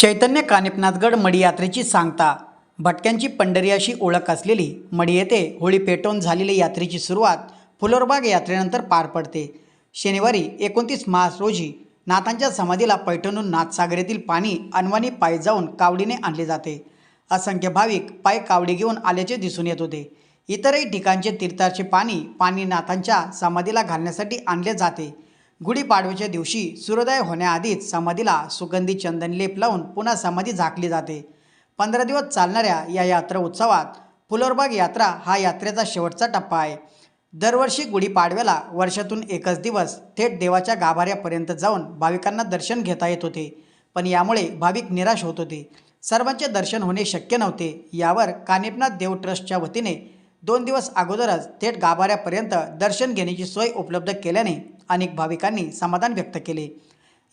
चैतन्य कानिपनाथगड मडी यात्रेची सांगता. भटक्यांची पंढरी अशी ओळख असलेली मडी येथे होळी पेटवून झालेली यात्रेची सुरुवात फुलोरबाग यात्रेनंतर पार पडते. शनिवारी एकोणतीस मार्च रोजी नाथांच्या समाधीला पैठणून नाथसागर येथील पाणी अनवानी पायी जाऊन कावडीने आणले जाते. असंख्य भाविक पाय कावडी घेऊन आल्याचे दिसून येत होते. इतरही ठिकाणचे तीर्थाचे पाणी पाणी नाथांच्या समाधीला घालण्यासाठी आणले जाते. गुढीपाडव्याच्या दिवशी सूर्योदय होण्याआधीच समाधीला सुगंधी चंदन लेप लावून पुन्हा समाधी झाकली जाते. पंधरा दिवस चालणाऱ्या या यात्रा उत्सवात फुलोरबाग यात्रा हा यात्रेचा शेवटचा टप्पा आहे. दरवर्षी गुढीपाडव्याला वर्षातून एकच दिवस थेट देवाच्या गाभाऱ्यापर्यंत जाऊन भाविकांना दर्शन घेता येत होते. पण यामुळे भाविक निराश होत होते. सर्वांचे दर्शन होणे शक्य नव्हते. यावर कानिपनाथ देव ट्रस्टच्या वतीने दोन दिवस अगोदरच थेट गाभाऱ्यापर्यंत दर्शन घेण्याची सोय उपलब्ध केल्याने अनेक भाविकांनी समाधान व्यक्त केले.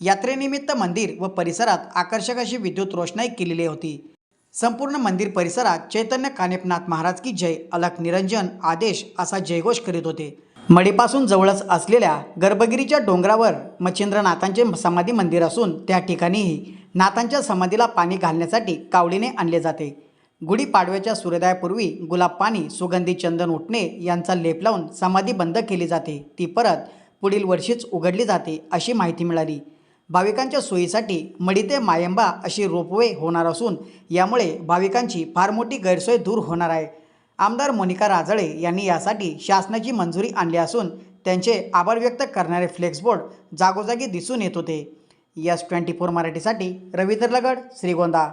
यात्रेनिमित्त मंदिर व परिसरात आकर्षक अशी विद्युत रोषणाई केलेली होती. संपूर्ण मंदिर परिसरात चैतन्य कानेपनाथ महाराज की जय अलख निरंजन आदेश असा जयघोष करीत होते. मडीपासून जवळच असलेल्या गर्भगिरीच्या डोंगरावर मच्छिंद्रनाथांचे समाधी मंदिर असून त्या ठिकाणीही नाथांच्या समाधीला पाणी घालण्यासाठी कावडीने आणले जाते. गुढीपाडव्याच्या सूर्योदयापूर्वी गुलाब पाणी सुगंधी चंदन उठणे यांचा लेप लावून समाधी बंद केली जाते. ती परत पुढील वर्षीच उघडली जाते अशी माहिती मिळाली. भाविकांच्या सोयीसाठी मडी ते मायंबा अशी रोपवे होणार असून यामुळे भाविकांची फार मोठी गैरसोय दूर होणार आहे. आमदार मोनिका राजळे यांनी यासाठी शासनाची मंजुरी आणली असून त्यांचे आभार व्यक्त करणारे फ्लेक्सबोर्ड जागोजागी दिसून येत होते. यस ट्वेंटी फोर मराठीसाठी रवी तरलगड श्रीगोंदा.